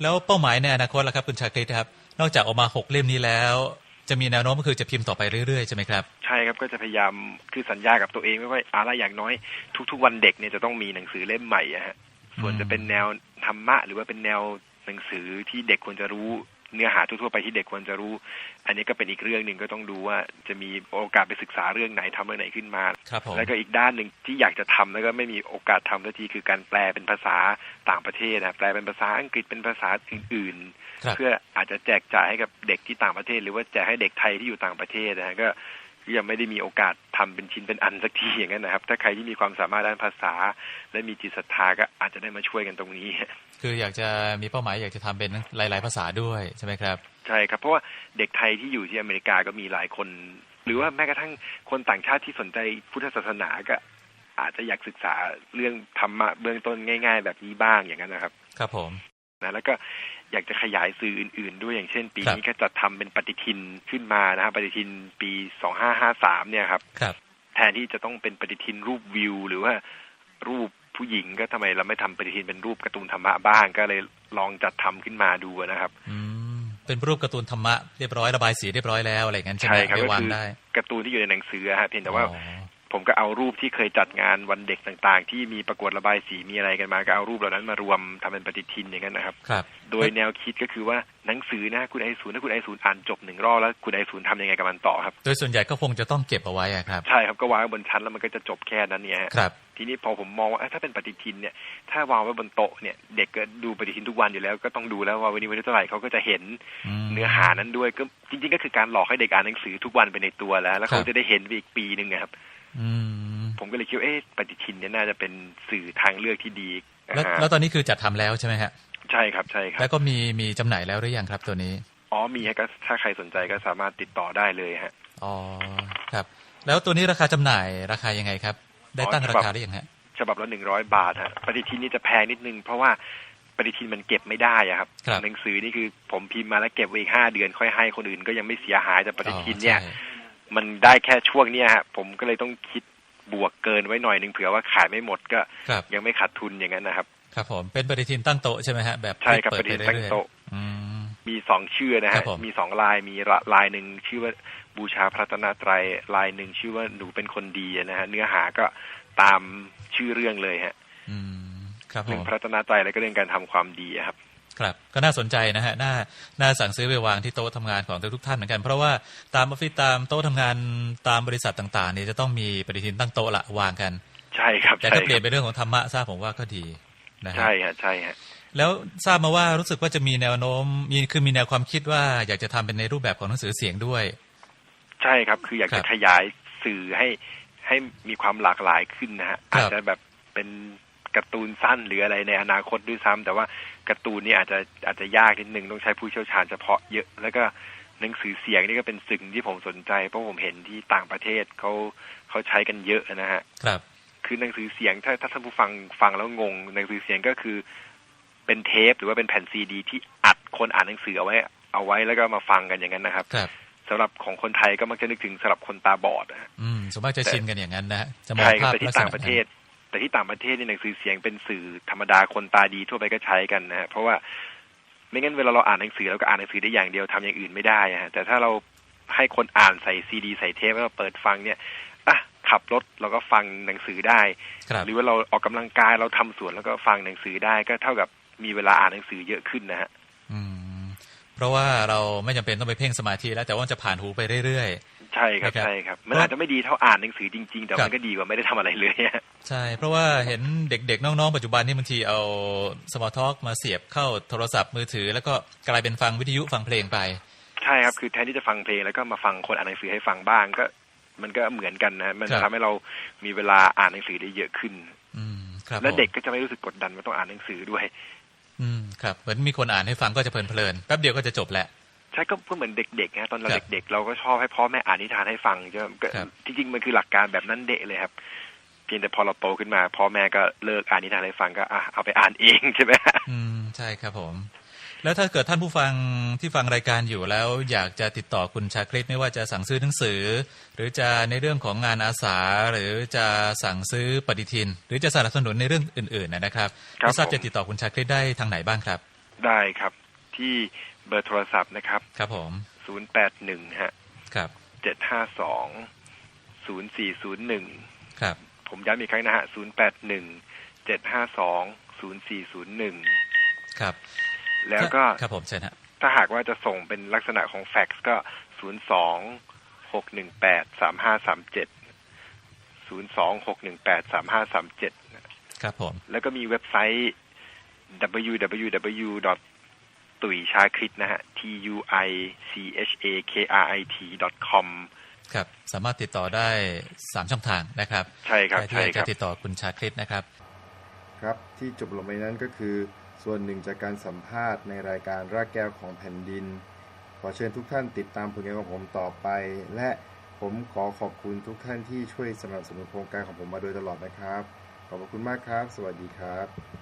แล้วเป้าหมายในอนาคตล่ะครับคุณชาคริตครับ นอกจากออกมาหกเล่มนี้แล้ว จะมีแนวโน้มก็คือจะพิมพ์ต่อไปเรื่อยๆใช่ไหมครับใช่ครับก็จะพยายามคือสัญญากับตัวเองไว้ว่าอะไรอย่างน้อย ทุก ๆ วันเด็กเนี่ยจะต้องมีหนังสือเล่มใหม่อะฮะส่วนจะเป็นแนวธรรมะหรือว่าเป็นแนวหนังสือที่เด็กควรจะรู้ เนื้อหาทั่วๆไปที่เด็กควรจะรู้ อันนี้ก็เป็นอีกเรื่องหนึ่งก็ต้องดูว่าจะมีโอกาสไปศึกษาเรื่องไหนทำเรื่องไหนขึ้นมาครับผมแล้วก็อีกด้านหนึ่งที่อยากจะทำแล้วก็ไม่มีโอกาสทำสักทีคือการแปลเป็นภาษาต่างประเทศนะแปลเป็นภาษาอังกฤษเป็นภาษาอื่นครับๆเพื่ออาจจะแจกจ่ายให้กับเด็กที่ต่างประเทศ หรือว่าแจกให้เด็กไทยที่อยู่ต่างประเทศนะฮะก็ยังไม่ได้มีโอกาสทำเป็นชิ้นเป็นอันสักทีอย่างนั้นนะครับ ถ้าใครที่มีความสามารถด้านภาษา และมีจิตศรัทธาก็อาจจะได้มาช่วยกันตรงนี้ คืออยากจะมีเป้าหมายอยากจะทำเป็นหลาย ๆ ภาษาด้วยใช่ไหมครับ ใช่ครับ เพราะว่าเด็กไทยที่อยู่ที่อเมริกาก็มีหลายคน หรือว่าแม้กระทั่งคนต่างชาติที่สนใจพุทธศาสนาก็อาจจะอยากศึกษาเรื่องธรรมะเบื้องต้นง่าย ๆ แบบนี้บ้างอย่างนั้นนะครับ ครับผมนะแล้วก็อยากจะขยายสื่ออื่น ๆ ด้วยอย่างเช่น ปีครับนี้ก็จะทำเป็นปฏิทินขึ้นมานะครับปฏิทินปี2553เนี่ยครับครับ แทนที่จะต้องเป็นปฏิทินรูปวิว หรือว่ารูป ผู้หญิงก็ทำไมเราไม่ทำปฏิทินเป็นรูปการ์ตูนธรรมะบ้างก็เลยลองจัดทำขึ้นมาดูนะครับอืมเป็นรูปการ์ตูนธรรมะเรียบร้อยระบายสีเรียบร้อยแล้วอะไรอย่างนั้นใช่ไหมใช่ครับไปก็วางคือได้การ์ตูนที่อยู่ในหนังสือฮะเพียงแต่ว่าอ๋อผมก็เอารูปที่เคยจัดงานวันเด็กต่างๆ ที่มีประกวดระบายสีมีอะไรกันมา ก็เอารูปเหล่านั้นมารวมทำเป็นปฏิทินอย่างนั้นนะครับครับ โดยแนวคิดก็คือว่าหนังสือนะคุณไอศูนย์ถ้าคุณไอศูนย์อ่านจบหนึ่งรอบแล้วคุณไอศูนย์ทำยังไงกับมันต่อครับ โดยส่วนใหญ่ก็คงจะต้องเก็บเอาไว้อะครับ ใช่ครับก็วางไว้บนชั้นแล้วมันก็จะจบแค่นั้นเนี่ยฮะครับ ทีนี้พอผมมองว่าเอ้ยถ้าเป็นปฏิทินเนี่ยถ้าวางไว้บนโต๊ะเนี่ยเด็กก็ดูปฏิทินทุกวันอยู่แล้ว ก็ต้องดูแล้วว่าวันนี้วันที่เท่าไหร่เขาก็จะเห็นมเนื้อหานั้นด้วยก็จริง ๆ ก็คือการหลอกให้เด็กอ่านหนังสือทุกวันไปในตัวแล้ว แล้วครัเขาบจะได้เห็นไปอีกปีหนึ่งอะครับอืมผมก็เลยคิดว่าเอ๊ะปฏิทินเนี่ยน่าจะเป็นสื่อทางเลือกที่ดีแล้วอ่าแล้วตอนนี้คือจัดทำแล้วใช่ไหมฮะใช่ครับใช่ครัแล้บวก็มีมีจำหน่ายแล้วหรือยังครับตัวนี้อ๋อมีฮะก็ถ้าใครสนใจก็สามารถติดต่อได้เลยฮะอ๋อครับ แล้วตัวนี้ราคาจำหน่ายราคายังไงครับ ได้อ๋อตั้งฉราบับคาได้ยังฮะฉบับละหนึ่งร้อยบาทฮะปฏิทินนี่จะแพงนิดนึง เพราะว่าปฏิทินมันเก็บไม่ได้อะครับครับหนังสือนี่คือผมพิมพ์มาแล้วเก็บไว้อีกห้าเดือนค่อยให้คนอื่นก็ยังไม่เสียหายแต่ปฏิทินเนี่ยอ๋อใช่มันได้แค่ช่วงเนี้ยฮะผมก็เลยต้องคิดบวกเกินไว้หน่อยหนึ่งเผื่อว่าขายไม่หมดก็ครับยังไม่ขาดทุนอย่างนั้นนะครับ ครับผมเป็นปฏิทินตั้งโต๊ะใช่ไหมฮะแบบใช่ครับเปิดปฏิทินไปตั้งเรื่อยโต๊ะๆอื มมีสองชื่อนะครัฮะบผมมีสองลายมีลายหนึ่งชื่อว่าบูชาพระรัตนตรัยลายหนึ่งชื่อว่าหนูเป็นคนดีนะฮะเนื้อหาก็ตามชื่อเรื่องเลยฮะอืมครับผเรื่องมพระรัตนตรัยแล้วก็เรื่องการทำความดีอะครับ ครับก็น่าสนใจนะฮะน่าน่าสั่งซื้อไปวางที่โต๊ะทำงานของทุกๆท่านเหมือนกัน เพราะว่าตามออฟฟิศตามโต๊ะทำงานตามบริษัทต่างๆเนี่ยจะต้องมีปฏิทินตั้งโต๊ะละวางกัน ใช่ครับแต่ใช่ถ้าเปคลี่ยรันบเป็นเรื่องของธรรมะทราบผมว่าก็ดีนะฮะใช่ฮะใช่ฮะ แล้วทราบมาว่ารู้สึกว่าจะมีแนวโน้มมีคือมีแนวความคิดว่าอยากจะทำเป็นในรูปแบบของหนังสือเสียงด้วย ใช่ครับ คืออยากครัจะบขยายสื่อให้ให้มีความหลากหลายขึ้นนะฮะครับอาจจะแบบเป็นการ์ตูนสั้นหรืออะไรในอนาคตด้วยซ้ำแต่ว่าการ์ตูนนี่อาจจะอาจจะยากนิดนึงต้องใช้ผู้เชี่ยวชาญเฉพาะเยอะ แล้วก็หนังสือเสียงนี่ก็เป็นสิ่งที่ผมสนใจเพราะผมเห็นที่ต่างประเทศเขาเขาใช้กันเยอะนะฮะครับ คือหนังสือเสียงถ้าถ้าท่านผู้ฟังฟังแล้วงงหนังสือเสียงก็คือ เป็นเทปหรือว่าเป็นแผ่นซีดี ที่อัดคนอ่านหนังสือเอาไว้ เอาไว้แล้วก็มาฟังกันอย่างนั้นนะครับครับสำหรับของคนไทยก็มักจะนึกถึงสำหรับคนตาบอดนะฮะอืมสมมติจะชินกันอย่างนั้นนะฮะจะมองใช่ครัภาบพแต่ลัที่กษต่าณะงประเทศ แต่ที่ต่างประเทศนี่หนังสือเสียงเป็นสื่อธรรมดาคนตาดีทั่วไปก็ใช้กันนะฮะเพราะว่าไม่งั้นเวลาเราอ่านหนังสือเราก็อ่านหนังสือได้อย่างเดียวทำอย่างอื่นไม่ได้อะฮะแต่ถ้าเราให้คนอ่านใส่ซีดี ใส่เทปแล้วเราเปิดฟังเนี่ยอะขับรถเราก็ฟังหนังสือได้ครับหรือว่าเราออกกำลังกายเราทำสวนแล้วก็ฟังหนังสือได้ก็เท่ากับ มีเวลาอ่านหนังสือเยอะขึ้นนะฮะอืมเพราะว่าเราไม่จำเป็นต้องไปเพ่งสมาธิแล้วแต่ว่ามันจะผ่านหูไปเรื่อยใช่ครับนะครับใช่ครับ มันอาจจะไม่ดีเท่าอ่านหนังสือจริง ๆ แต่ครัมับนก็ดีกว่าไม่ได้ทำอะไรเลยฮะๆใช่ เพราะว่าเห็นเด็กๆ น้องๆ ปัจจุบันนี่บางทีเอาสมอลท็อกมาเสียบเข้าโทรศัพท์มือถือ แล้วก็กลายเป็นฟังวิทยุฟังเพลงไป ใช่ครับคือแทนที่จะฟังเพลงแล้วก็มาฟังคนอ่านหนังสือให้ฟังบ้างก็ มันก็เหมือนกันนะมันครัจะบทำให้เรามีเวลาอ่านหนังสือได้เยอะขึ้น อืมครับและผมเด็กก็จะไม่รู้สึกกดดันว่าต้องอ่านหนังสือด้วย อืมครับเหมือนมีคนอ่านให้ฟังก็จะเพลินๆแป๊บเดียวก็จะจบแหละใช่ก็ก็เหมือนเด็กๆนะตอนเราครับเด็กๆ เราก็ชอบให้พ่อแม่อ่านนิทานให้ฟังใช่ไหมก็ครับจริงๆมันคือหลักการแบบนั้นเดะเลยครับเพียงแต่พอเราโตขึ้นมาพ่อแม่ก็เลิกอ่านนิทานให้ฟังก็อะเอาไปอ่านเองใช่ไหมอืมใช่ครับผม แล้วถ้าเกิดท่านผู้ฟังที่ฟังรายการอยู่แล้ว อยากจะติดต่อคุณชาคริตไม่ว่าจะสั่งซื้อหนังสือ หรือจะในเรื่องของงานอาสา หรือจะสั่งซื้อปฏิทิน หรือจะสนับสนุนในเรื่องอื่น ๆ นะครับครับไม่ทราบผมจะติดต่อคุณชาคริตได้ทางไหนบ้างครับ ได้ครับที่เบอร์โทรศัพท์นะครับ ครับผมศูนย์แปดหนึ่งฮะครับเจ็ดห้าสองศูนย์สี่ศูนย์หนึ่งครับ ผมย้ำอีกครั้งนะฮะศูนย์แปดหนึ่งเจ็ดห้าสองศูนย์สี่ศูนย์หนึ่งครับ แล้วก็ครับผมเชิญฮะถ้าหากว่าจะส่งเป็นลักษณะของแฟกซ์ก็ศูนย์สองหกหนึ่งแปดสามห้าสามเจ็ดศูนย์สองหกหนึ่งแปดสามห้าสามเจ็ดครับผม แล้วก็มีเว็บไซต์ www. ตุยชาคริตนะฮะ t u i c h a k r i t com ครับ สามารถติดต่อได้สามช่องทางนะครับ ใช่ครับใครที่ใช่อยากครัจะบติดต่อคุณชาคริตนะครับ ครับที่จบลงไปนั้นก็คือ ส่วนหนึ่งจากการสัมภาษณ์ในรายการรากแก้วของแผ่นดิน ขอเชิญทุกท่านติดตามผลงานของผมต่อไป และผมขอขอบคุณทุกท่านที่ช่วยสนับสนุนโครงการของผมมาโดยตลอดนะครับ ขอบพระคุณมากครับ สวัสดีครับ